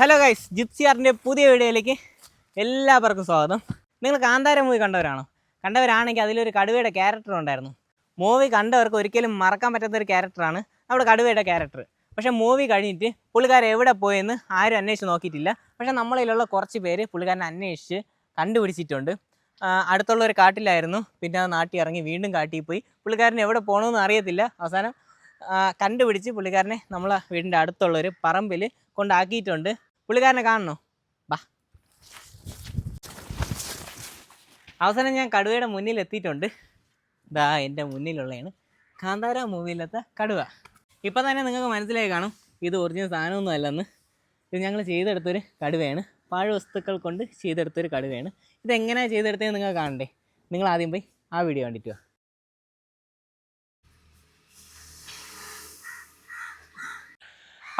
Hello guys gypsy ആറിന്റെ പുതിയ വീഡിയോയിലേക്ക് എല്ലാവർക്കും സ്വാഗതം. നിങ്ങൾ കാന്താര മൂവി കണ്ടവരാണോ? കണ്ടവരാണെങ്കിൽ അതിലൊരു കടുവയുടെ ക്യാരക്ടർ ഉണ്ടായിരുന്നു. മൂവി കണ്ടവർക്ക് ഒരിക്കലും മറക്കാൻ പറ്റാത്ത ഒരു ക്യാരക്ടറാണ് നമ്മുടെ കടുവയുടെ ക്യാരക്ടർ പക്ഷേ മൂവി കഴിഞ്ഞിട്ട് പുള്ളിക്കാരൻ എവിടെ പോയെന്ന് ആരും അന്വേഷിച്ച് നോക്കിയിട്ടില്ല. പക്ഷേ നമ്മളിലുള്ള കുറച്ച് പേര് പുള്ളിക്കാരനെ അന്വേഷിച്ച് കണ്ടുപിടിച്ചിട്ടുണ്ട്. അടുത്തുള്ള ഒരു കാട്ടിലായിരുന്നു. പിന്നെ നാട്ടിൽ ഇറങ്ങി വീണ്ടും കാട്ടിൽ പോയി. പുള്ളിക്കാരൻ എവിടെ പോകണമെന്ന് അറിയത്തില്ല. അവസാനം കണ്ടുപിടിച്ച് പുള്ളിക്കാരനെ നമ്മളെ വീടിന്റെ അടുത്തുള്ള ഒരു പറമ്പിൽ കൊണ്ടാക്കിയിട്ടുണ്ട്. പുള്ളിക്കാരനെ കാണണോ? ബാ. അവസാനം ഞാൻ കടുവയുടെ മുന്നിൽ എത്തിയിട്ടുണ്ട്. ദാ എന്റെ മുന്നിലുള്ളതാണ് കാന്താര മൂവിയിലത്തെ കടുവ. ഇപ്പം തന്നെ നിങ്ങൾക്ക് മനസ്സിലായി കാണും. ഇത് ഒറിജിനൽ സാധനമൊന്നും അല്ലെന്ന്. ഇത് ഞങ്ങൾ ചെയ്തെടുത്തൊരു കടുവയാണ്. പാഴ് വസ്തുക്കൾ കൊണ്ട് ചെയ്തെടുത്തൊരു കടുവയാണ്. ഇതെങ്ങനെയാണ് ചെയ്തെടുത്തതെന്ന് നിങ്ങൾ കാണണ്ടേ? നിങ്ങൾ ആദ്യം പോയി ആ വീഡിയോ കണ്ടിട്ട്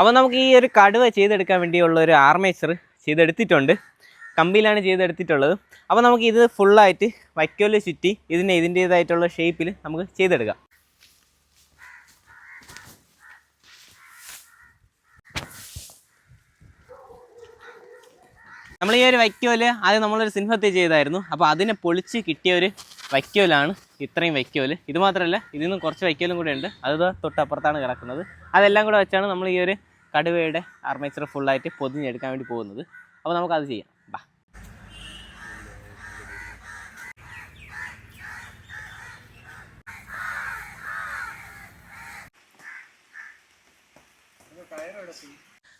അപ്പോൾ നമുക്ക് ഈ ഒരു കടുവ ചെയ്തെടുക്കാൻ വേണ്ടിയുള്ള ഒരു ആർമേച്ചർ ചെയ്തെടുത്തിട്ടുണ്ട്. കമ്പിയിലാണ് ചെയ്തെടുത്തിട്ടുള്ളത്. അപ്പോൾ നമുക്ക് ഇത് ഫുള്ളായിട്ട് വൈക്കോൽ ചുറ്റി ഇതിനെ ഇതിന്റേതായിട്ടുള്ള ഷേപ്പിൽ നമുക്ക് ചെയ്തെടുക്കാം. നമ്മൾ ഈ ഒരു വൈക്കോൽ അത് നമ്മളൊരു സിംഹത്തെ ചെയ്തായിരുന്നു. അപ്പോൾ അതിനെ പൊളിച്ച് കിട്ടിയ ഒരു വൈക്കോലാണ് ഇത്രയും വൈക്കോൽ. ഇത് മാത്രമല്ല ഇതിൽ നിന്നും കുറച്ച് വൈക്കോലും കൂടെ ഉണ്ട്. അത് തൊട്ടപ്പുറത്താണ് കിടക്കുന്നത്. അതെല്ലാം കൂടെ വെച്ചാണ് നമ്മൾ ഈ ഒരു കടുവയുടെ ആർമേച്ചർ ഫുള്ളായിട്ട് പൊതിഞ്ഞെടുക്കാൻ വേണ്ടി പോകുന്നത്. അപ്പോൾ നമുക്കത് ചെയ്യാം. ബാ.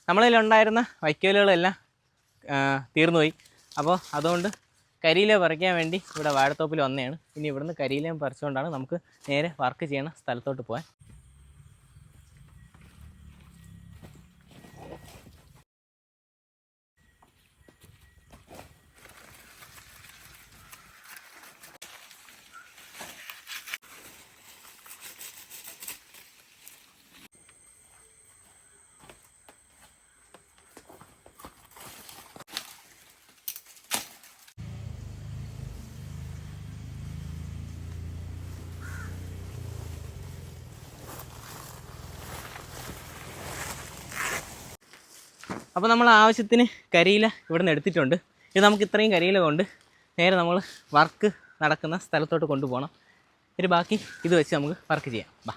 നമ്മളിലുണ്ടായിരുന്ന വൈക്കോലുകളെല്ലാം തീർന്നുപോയി. അപ്പോൾ അതുകൊണ്ട് കരിയില പറിക്കാൻ വേണ്ടി ഇവിടെ വാഴത്തോപ്പിൽ വന്നതാണ്. ഇനി ഇവിടുന്ന് കരിയിലയും പറിച്ചുകൊണ്ടാണ് നമുക്ക് നേരെ വർക്ക് ചെയ്യണ സ്ഥലത്തോട്ട് പോകാൻ. അപ്പോൾ നമ്മൾ ആവശ്യത്തിന് കരിയില ഇവിടെ നിന്ന് എടുത്തിട്ടുണ്ട്. ഇത് നമുക്ക് ഇത്രയും കരിയില കൊണ്ട് നേരെ നമ്മൾ വർക്ക് നടക്കുന്ന സ്ഥലത്തോട്ട് കൊണ്ടുപോകണം. ഒരു ബാക്കി ഇത് വെച്ച് നമുക്ക് വർക്ക് ചെയ്യാം. ബാ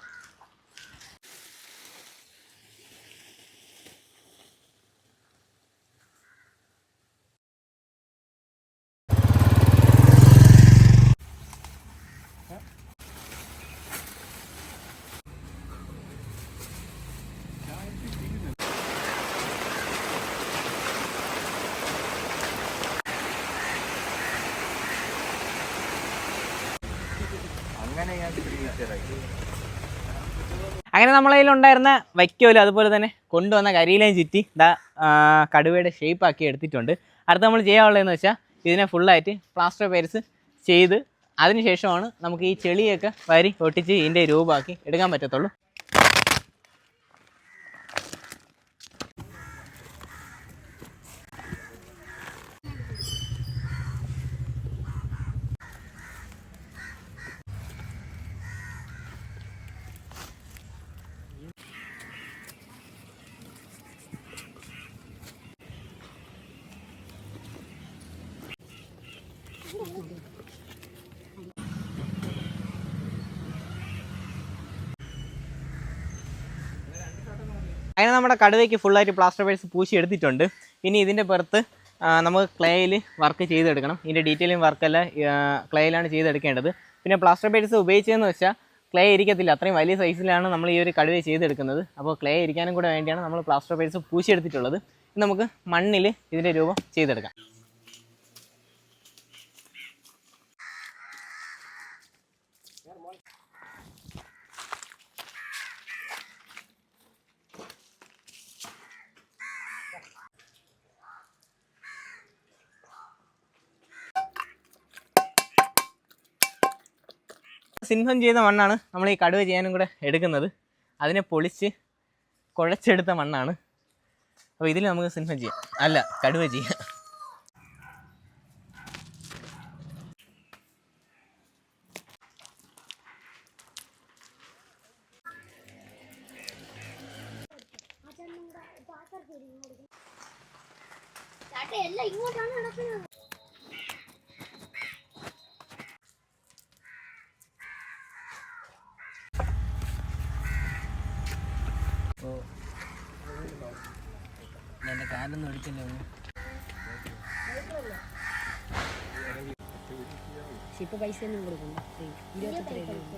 അങ്ങനെ നമ്മളെ കയ്യിലുണ്ടായിരുന്ന വൈക്കോൽ അതുപോലെ തന്നെ കൊണ്ടുവന്ന കരിയിലേയും ചുറ്റി ഇതാ കടുവയുടെ ഷേപ്പ് ആക്കി എടുത്തിട്ടുണ്ട്. അടുത്ത നമ്മൾ ചെയ്യാനുള്ളതെന്ന് വെച്ചാൽ ഇതിനെ ഫുള്ളായിട്ട് പ്ലാസ്റ്റർ പേരിസ് ചെയ്ത് അതിനുശേഷമാണ് നമുക്ക് ഈ ചെളിയൊക്കെ വരി ഒട്ടിച്ച് ഇതിന്റെ രൂപമാക്കി എടുക്കാൻ പറ്റത്തുള്ളൂ. അങ്ങനെ നമ്മുടെ കടുവയ്ക്ക് ഫുള്ളായിട്ട് പ്ലാസ്റ്റർ പേഴ്സ് പൂശി എടുത്തിട്ടുണ്ട്. ഇനി ഇതിന്റെ പുറത്ത് നമുക്ക് ക്ലേയിൽ വർക്ക് ചെയ്തെടുക്കണം. ഇതിന്റെ ഡീറ്റെയിലിംഗ് വർക്കെല്ലാം ക്ലേയിലാണ് ചെയ്തെടുക്കേണ്ടത്. പിന്നെ പ്ലാസ്റ്റർ പേഴ്സ് ഉപയോഗിച്ചതെന്ന് വെച്ചാൽ ക്ലേ ഇരിക്കത്തില്ല. അത്രയും വലിയ സൈസിലാണ് നമ്മൾ ഈ ഒരു കടുവ ചെയ്തെടുക്കുന്നത്. അപ്പോൾ ക്ലേ ഇരിക്കാനും കൂടെ വേണ്ടിയാണ് നമ്മൾ പ്ലാസ്റ്റർ പേഴ്സ് പൂശിയെടുത്തിട്ടുള്ളത് നമുക്ക് മണ്ണിൽ ഇതിന്റെ രൂപം ചെയ്തെടുക്കാം. സിംഹം ചെയ്ത മണ്ണാണ് നമ്മൾ ഈ കടുവ ചെയ്യാനും കൂടെ എടുക്കുന്നത്. അതിനെ പൊളിച്ച് കുഴച്ചെടുത്ത മണ്ണാണ്. അപ്പോൾ ഇതിൽ നമുക്ക് സിംഹം ചെയ്യാം. അല്ല കടുവ ചെയ്യാം. എല്ലാം ഇങ്ങോട്ടാണ് നടക്കുന്നത്. കാലൊന്നും ഒടിച്ചില്ല ഇപ്പൊ പൈസ ഒന്നും കൊടുക്കണ്ട. ഇരുപത്തെട്ട് രൂപ.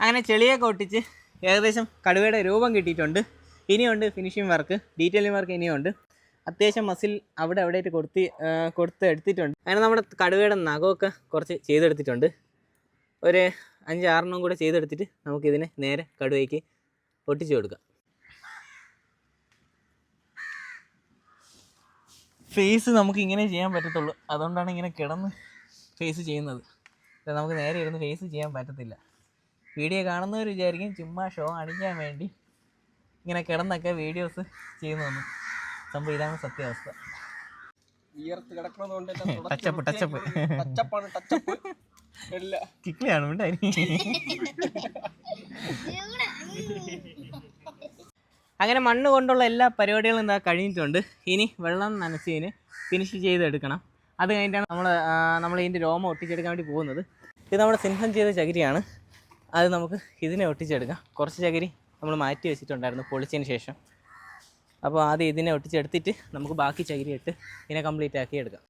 അങ്ങനെ ചെളിയൊക്കെ ഒട്ടിച്ച് ഏകദേശം കടുവയുടെ രൂപം കിട്ടിയിട്ടുണ്ട്. ഇനിയുണ്ട് ഫിനിഷിംഗ് വർക്ക് ഡീറ്റെയിലിംഗ് വർക്ക് ഇനിയുണ്ട്. അത്യാവശ്യം മസിൽ അവിടെ അവിടെയായിട്ട് കൊടുത്ത് കൊടുത്ത് എടുത്തിട്ടുണ്ട്. അങ്ങനെ നമ്മുടെ കടുവയുടെ നഖമൊക്കെ കുറച്ച് ചെയ്തെടുത്തിട്ടുണ്ട്. ഒരു അഞ്ച് ആറെണ്ണം കൂടെ ചെയ്തെടുത്തിട്ട് നമുക്കിതിനെ നേരെ കടുവയ്ക്ക് ഒട്ടിച്ചു കൊടുക്കാം. ഫേസ് നമുക്ക് ഇങ്ങനെ ചെയ്യാൻ പറ്റത്തുള്ളൂ. അതുകൊണ്ടാണ് ഇങ്ങനെ കിടന്ന് ഫേസ് ചെയ്യുന്നത്. നമുക്ക് നേരെ ഇരുന്ന് ഫേസ് ചെയ്യാൻ പറ്റത്തില്ല. വീഡിയോ കാണുന്നവർ വിചാരിക്കും ചുമ്മാ ഷോ അണിക്കാൻ വേണ്ടി ഇങ്ങനെ കിടന്നൊക്കെ വീഡിയോസ് ചെയ്യുന്നു സംഭവം ഇതാണ് സത്യാവസ്ഥ. വിയർത്ത് ടച്ചപ്പ് ടച്ചപ്പ് ടച്ചപ്പാണ് ടച്ചപ്പ് ഇല്ല. കിക്ലിയാണ് ഉണ്ടായി അങ്ങനെ മണ്ണ് കൊണ്ടുള്ള എല്ലാ പരിപാടികളും എന്താ കഴിഞ്ഞിട്ടുണ്ട്. ഇനി വെള്ളം നനച്ചതിന് ഫിനിഷ് ചെയ്തെടുക്കണം. അത് കഴിഞ്ഞിട്ടാണ് നമ്മൾ നമ്മൾ ഇതിന്റെ രോമം ഒട്ടിച്ചെടുക്കാൻ വേണ്ടി പോകുന്നത്. ഇത് നമ്മുടെ സിംഹം ചെയ്ത ചകിരിയാണ്. അത് നമുക്ക് ഇതിനെ ഒട്ടിച്ചെടുക്കാം. കുറച്ച് ചകിരി നമ്മൾ മാറ്റി വെച്ചിട്ടുണ്ടായിരുന്നു പൊളിച്ചതിന് ശേഷം. അപ്പോൾ ആദ്യം ഇതിനെ ഒട്ടിച്ചെടുത്തിട്ട് നമുക്ക് ബാക്കി ചകിരി ഇട്ട് ഇതിനെ കംപ്ലീറ്റ് ആക്കി എടുക്കാം.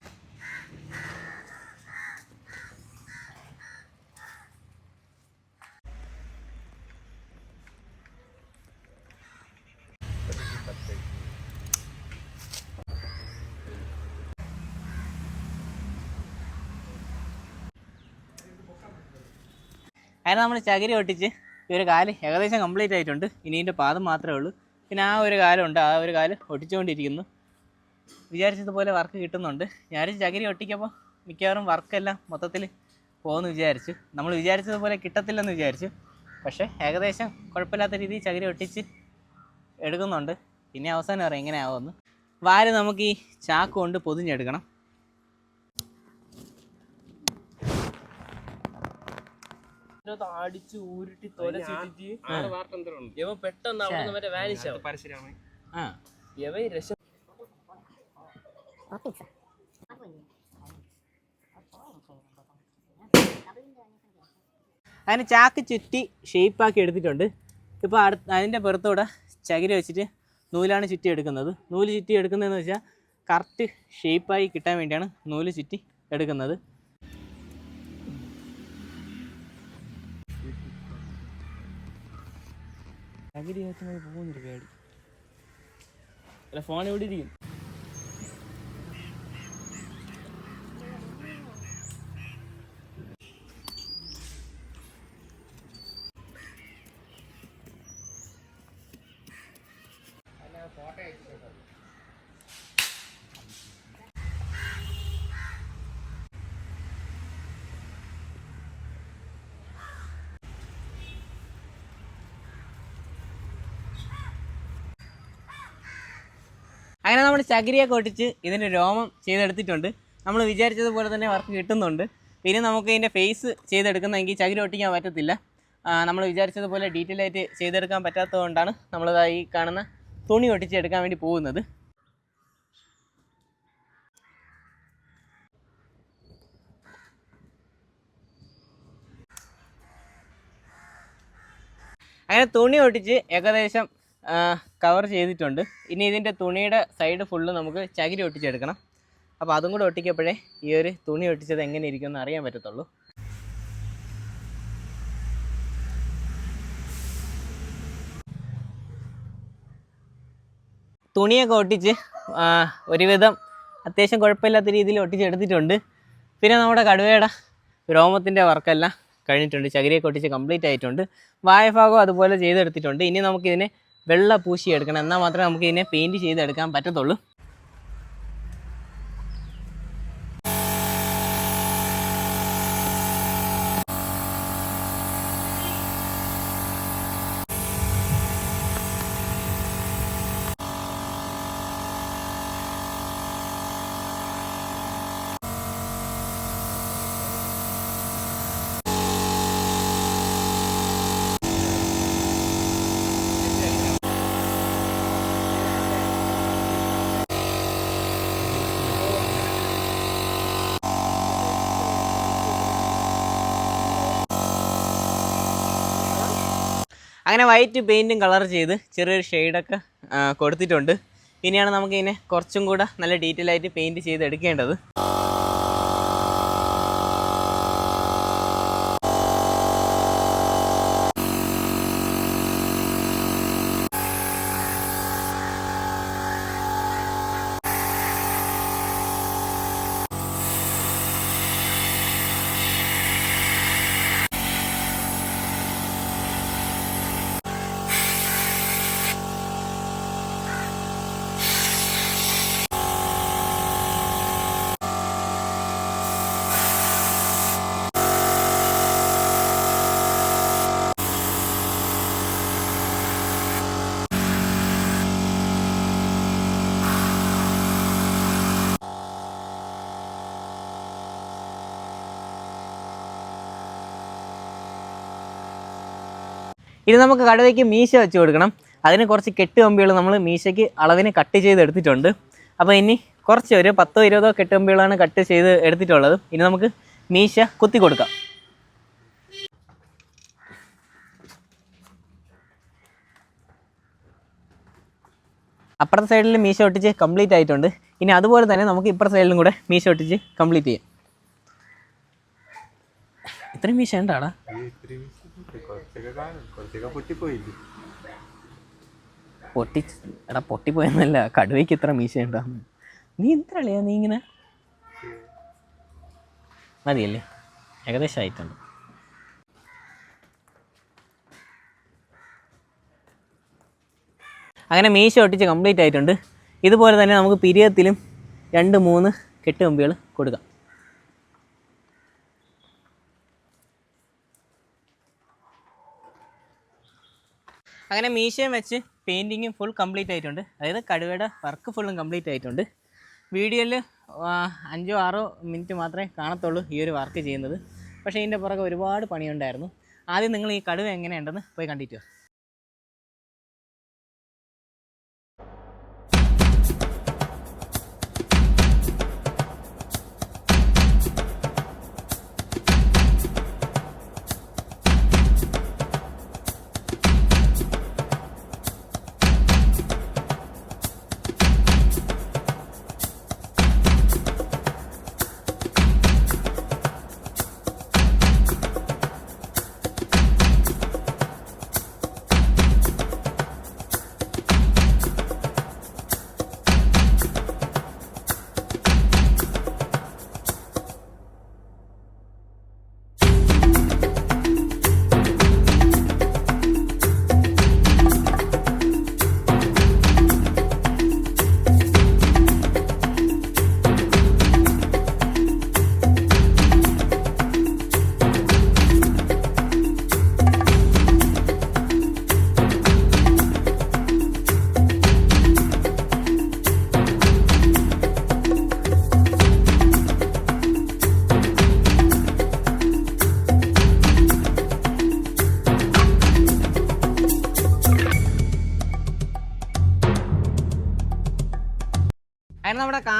അങ്ങനെ നമ്മൾ ചകിരി ഒട്ടിച്ച് ഈ ഒരു കാൽ ഏകദേശം കംപ്ലീറ്റ് ആയിട്ടുണ്ട്. ഇനി ഇതിന്റെ പാദം മാത്രമേ ഉള്ളൂ. പിന്നെ ആ ഒരു കാലുണ്ട് ആ ഒരു കാൽ ഒട്ടിച്ചുകൊണ്ടിരിക്കുന്നു വിചാരിച്ചതുപോലെ വർക്ക് കിട്ടുന്നുണ്ട്. ഞാൻ ചകിരി ഒട്ടിക്കപ്പോൾ മിക്കവാറും വർക്കെല്ലാം മൊത്തത്തിൽ പോകുമെന്ന് വിചാരിച്ചു. നമ്മൾ വിചാരിച്ചതുപോലെ കിട്ടത്തില്ലെന്ന് വിചാരിച്ചു. പക്ഷേ ഏകദേശം കുഴപ്പമില്ലാത്ത രീതിയിൽ ചകിരി ഒട്ടിച്ച് എടുക്കുന്നുണ്ട്. പിന്നെ അവസാനം പറയാം എങ്ങനെ ആവുമെന്ന് നമുക്ക് ഈ ചാക്ക് കൊണ്ട് പൊതിഞ്ഞെടുക്കണം. അടിച്ച് ഊരുട്ടി തൊലച്ചിട്ട് ഇവ പെട്ടെന്ന് അവിടെ നിന്ന് മറ്റേ വാനിഷ് ആവും. പരശുരാമൻ രക്ഷ അതിന് ചാക്ക് ചുറ്റി ഷേപ്പാക്കി എടുത്തിട്ടുണ്ട്. ഇപ്പോൾ അതിന്റെ അതിന്റെ പുറത്തൂടെ ചകിരി വെച്ചിട്ട് നൂലാണ് ചുറ്റി എടുക്കുന്നത്. നൂൽ ചുറ്റി എടുക്കുന്നതെന്ന് വെച്ചാൽ കറക്റ്റ് ഷേപ്പായി കിട്ടാൻ വേണ്ടിയാണ് നൂൽ ചുറ്റി എടുക്കുന്നത്. വെച്ചുമ്പോൾ പോകുന്നൊരു പേടി. അല്ല ഫോൺ എവിടെ ഇരിക്കും അങ്ങനെ നമ്മൾ ചകിരിയൊക്കെ ഒട്ടിച്ച് ഇതിന്റെ രോമം ചെയ്തെടുത്തിട്ടുണ്ട്. നമ്മൾ വിചാരിച്ചതുപോലെ തന്നെ വർക്ക് കിട്ടുന്നുണ്ട്. പിന്നെ നമുക്ക് ഇതിന്റെ ഫേസ് ചെയ്തെടുക്കുന്നെങ്കിൽ ചകിരി ഒട്ടിക്കാൻ പറ്റത്തില്ല. നമ്മൾ വിചാരിച്ചതുപോലെ ഡീറ്റെയിൽ ആയിട്ട് ചെയ്തെടുക്കാൻ പറ്റാത്തതുകൊണ്ടാണ് നമ്മളിതാ ഈ കാണുന്ന തുണി ഒട്ടിച്ചെടുക്കാൻ വേണ്ടി പോകുന്നത്. അങ്ങനെ തുണി ഒട്ടിച്ച് ഏകദേശം കവർ ചെയ്തിട്ടുണ്ട്. ഇനി ഇതിന്റെ തുണിയുടെ സൈഡ് ഫുള്ള് നമുക്ക് ചകിരി ഒട്ടിച്ചെടുക്കണം. അപ്പോൾ അതും കൂടെ ഒട്ടിക്കപ്പോഴേ ഈ ഒരു തുണി ഒട്ടിച്ചത് എങ്ങനെ ഇരിക്കുമെന്ന് അറിയാൻ പറ്റത്തുള്ളൂ. തുണിയൊക്കെ ഒട്ടിച്ച് ഒരുവിധം അത്യാവശ്യം കുഴപ്പമില്ലാത്ത രീതിയിൽ ഒട്ടിച്ചെടുത്തിട്ടുണ്ട്. പിന്നെ നമ്മുടെ കടുവയുടെ രോമത്തിന്റെ വർക്കെല്ലാം കഴിഞ്ഞിട്ടുണ്ട്. ചകിരിയൊക്കെ ഒട്ടിച്ച് കംപ്ലീറ്റ് ആയിട്ടുണ്ട്. വായഭാഗം അതുപോലെ ചെയ്തെടുത്തിട്ടുണ്ട്. ഇനി നമുക്കിതിനെ വെള്ള പൂശി എടുക്കണം എന്നാൽ മാത്രമേ നമുക്ക് ഇതിനെ പെയിന്റ് ചെയ്തെടുക്കാൻ പറ്റത്തുള്ളൂ. അങ്ങനെ വൈറ്റ് പെയിന്റും കളർ ചെയ്ത് ചെറിയൊരു ഷെയ്ഡൊക്കെ കൊടുത്തിട്ടുണ്ട്. ഇനിയാണ് നമുക്ക് ഇതിനെ കുറച്ചും കൂടെ നല്ല ഡീറ്റെയിൽ ആയിട്ട് പെയിന്റ് ചെയ്ത് എടുക്കേണ്ടത് ഇനി നമുക്ക് കടുവയ്ക്ക് മീശ വെച്ച് കൊടുക്കണം. അതിന് കുറച്ച് കെട്ട് കമ്പികൾ നമ്മൾ മീശയ്ക്ക് അളവിന് കട്ട് ചെയ്ത് എടുത്തിട്ടുണ്ട്. അപ്പോൾ ഇനി കുറച്ച് ഒരു പത്തോ ഇരുപതോ കെട്ട് കമ്പികളാണ് കട്ട് ചെയ്ത് എടുത്തിട്ടുള്ളത്. ഇനി നമുക്ക് മീശ കുത്തി കൊടുക്കാം. അപ്പുറത്തെ സൈഡിൽ മീശ ഒട്ടിച്ച് കംപ്ലീറ്റ് ആയിട്ടുണ്ട്. ഇനി അതുപോലെ തന്നെ നമുക്ക് ഇപ്പുറത്തെ സൈഡിലും കൂടെ മീശ ഒട്ടിച്ച് കംപ്ലീറ്റ് ചെയ്യാം. ഇത്രയും മീശ ഉണ്ടാടാ കുറച്ചൊക്കെ പൊട്ടിപ്പോയില്ലേ? പൊട്ടി എടാ പൊട്ടിപ്പോയെന്നല്ല കടുവയ്ക്ക് ഇത്ര മീശ ഉണ്ടാകുന്നു നീ അളിയാ നീ ഇങ്ങനെ? മതിയല്ലേ? ഏകദേശം ആയിട്ടുണ്ട്. അങ്ങനെ മീശ ഒട്ടിച്ച് കംപ്ലീറ്റ് ആയിട്ടുണ്ട്. ഇതുപോലെ തന്നെ നമുക്ക് പിരിയത്തിലും രണ്ട് മൂന്ന് കെട്ടുകമ്പികൾ കൊടുക്കാം. അങ്ങനെ മീശയും വെച്ച് പെയിന്റിങ്ങും ഫുൾ കംപ്ലീറ്റ് ആയിട്ടുണ്ട്. അതായത് കടുവയുടെ വർക്ക് ഫുള്ളും കംപ്ലീറ്റ് ആയിട്ടുണ്ട്. വീഡിയോയിൽ അഞ്ചോ ആറോ മിനിറ്റ് മാത്രമേ കാണത്തുള്ളൂ ഈ ഒരു വർക്ക് ചെയ്യുന്നത്. പക്ഷേ ഇതിന്റെ പുറകെ ഒരുപാട് പണിയുണ്ടായിരുന്നു. ആദ്യം നിങ്ങൾ ഈ കടുവ എങ്ങനെയുണ്ടെന്ന് പോയി കണ്ടിട്ട്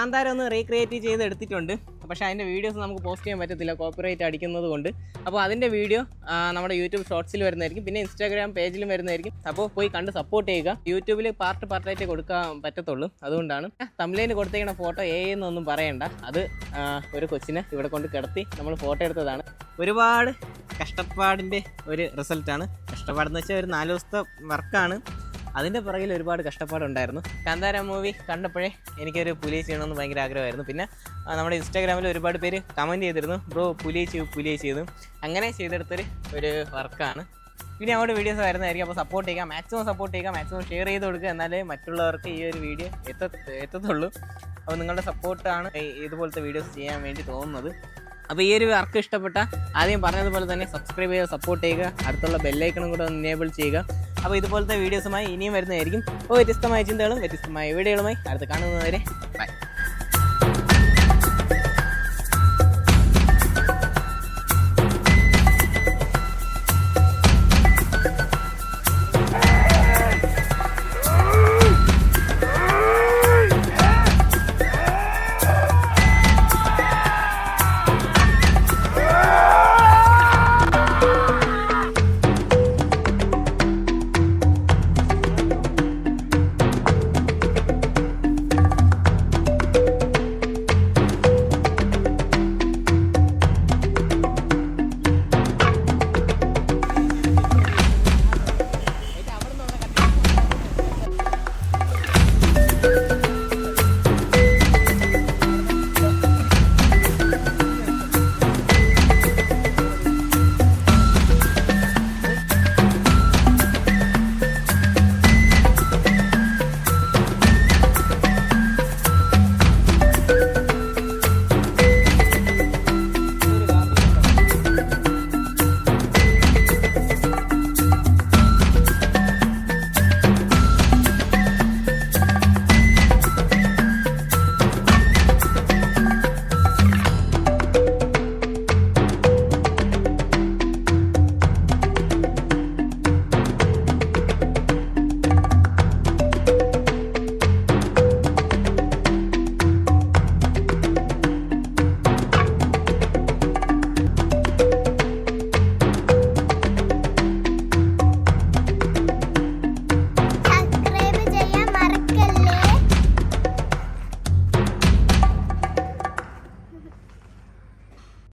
കാന്താരം ഒന്ന് റീക്രിയേറ്റ് ചെയ്ത് എടുത്തിട്ടുണ്ട് പക്ഷേ അതിന്റെ വീഡിയോസ് നമുക്ക് പോസ്റ്റ് ചെയ്യാൻ പറ്റത്തില്ല കോപ്പിറൈറ്റ് അടിക്കുന്നത് കൊണ്ട്. അപ്പോൾ അതിന്റെ വീഡിയോ നമ്മുടെ യൂട്യൂബ് ഷോർട്സിൽ വരുന്നതായിരിക്കും പിന്നെ ഇൻസ്റ്റാഗ്രാം പേജിലും വരുന്നതായിരിക്കും. അപ്പോൾ പോയി കണ്ട് സപ്പോർട്ട് ചെയ്യുക. യൂട്യൂബിൽ പാർട്ട് പാർട്ടായിട്ട് കൊടുക്കാൻ പറ്റത്തുള്ളൂ. അതുകൊണ്ടാണ്. തമിഴിന് കൊടുത്തേക്കുന്ന ഫോട്ടോ എ എന്നൊന്നും പറയണ്ട. അത് ഒരു കൊച്ചിനെ ഇവിടെ കൊണ്ട് കിടത്തി നമ്മൾ ഫോട്ടോ എടുത്തതാണ്. ഒരുപാട് കഷ്ടപ്പാടിന്റെ ഒരു റിസൾട്ടാണ് കഷ്ടപ്പാടെന്ന് വെച്ചാൽ ഒരു നാല് ദിവസത്തെ വർക്കാണ് അതിന്റെ പുറകിൽ ഒരുപാട് കഷ്ടപ്പാടുണ്ടായിരുന്നു. കാന്താര മൂവി കണ്ടപ്പോഴേ എനിക്കൊരു പുലി ചെയ്യണമെന്ന് ഭയങ്കര ആഗ്രഹമായിരുന്നു. പിന്നെ നമ്മുടെ ഇൻസ്റ്റാഗ്രാമിൽ ഒരുപാട് പേര് കമന്റ് ചെയ്തിരുന്നു. ബ്രോ പുലി ചെയ്തു പുലി ചെയ്തു അങ്ങനെ ചെയ്തെടുത്തൊരു ഒരു വർക്കാണ്. ഇനി അങ്ങോട്ട് വീഡിയോസ് വരുന്നതായിരിക്കും. അപ്പോൾ സപ്പോർട്ട് ചെയ്യുക മാക്സിമം സപ്പോർട്ട് ചെയ്യുക മാക്സിമം ഷെയർ ചെയ്ത് കൊടുക്കുക. എന്നാലേ മറ്റുള്ളവർക്ക് ഈ ഒരു വീഡിയോ എത്ത എത്തത്തുള്ളൂ. അപ്പോൾ നിങ്ങളുടെ സപ്പോർട്ടാണ് ഇതുപോലത്തെ വീഡിയോസ് ചെയ്യാൻ വേണ്ടി തോന്നുന്നത്. അപ്പോൾ ഈ ഒരു വർക്ക് ഇഷ്ടപ്പെട്ട ആദ്യം പറഞ്ഞതുപോലെ തന്നെ സബ്സ്ക്രൈബ് ചെയ്യുക സപ്പോർട്ട് ചെയ്യുക അടുത്തുള്ള ബെല്ലൈക്കണും കൂടെ ഒന്ന് എനേബിൾ ചെയ്യുക. അപ്പോൾ ഇതുപോലത്തെ വീഡിയോസുമായി ഇനിയും വരുന്നതായിരിക്കും. അപ്പോൾ വ്യത്യസ്തമായ ചിന്തകളും വ്യത്യസ്തമായ വീഡിയോകളുമായി അടുത്ത് കാണുന്നതുവരെ ബൈ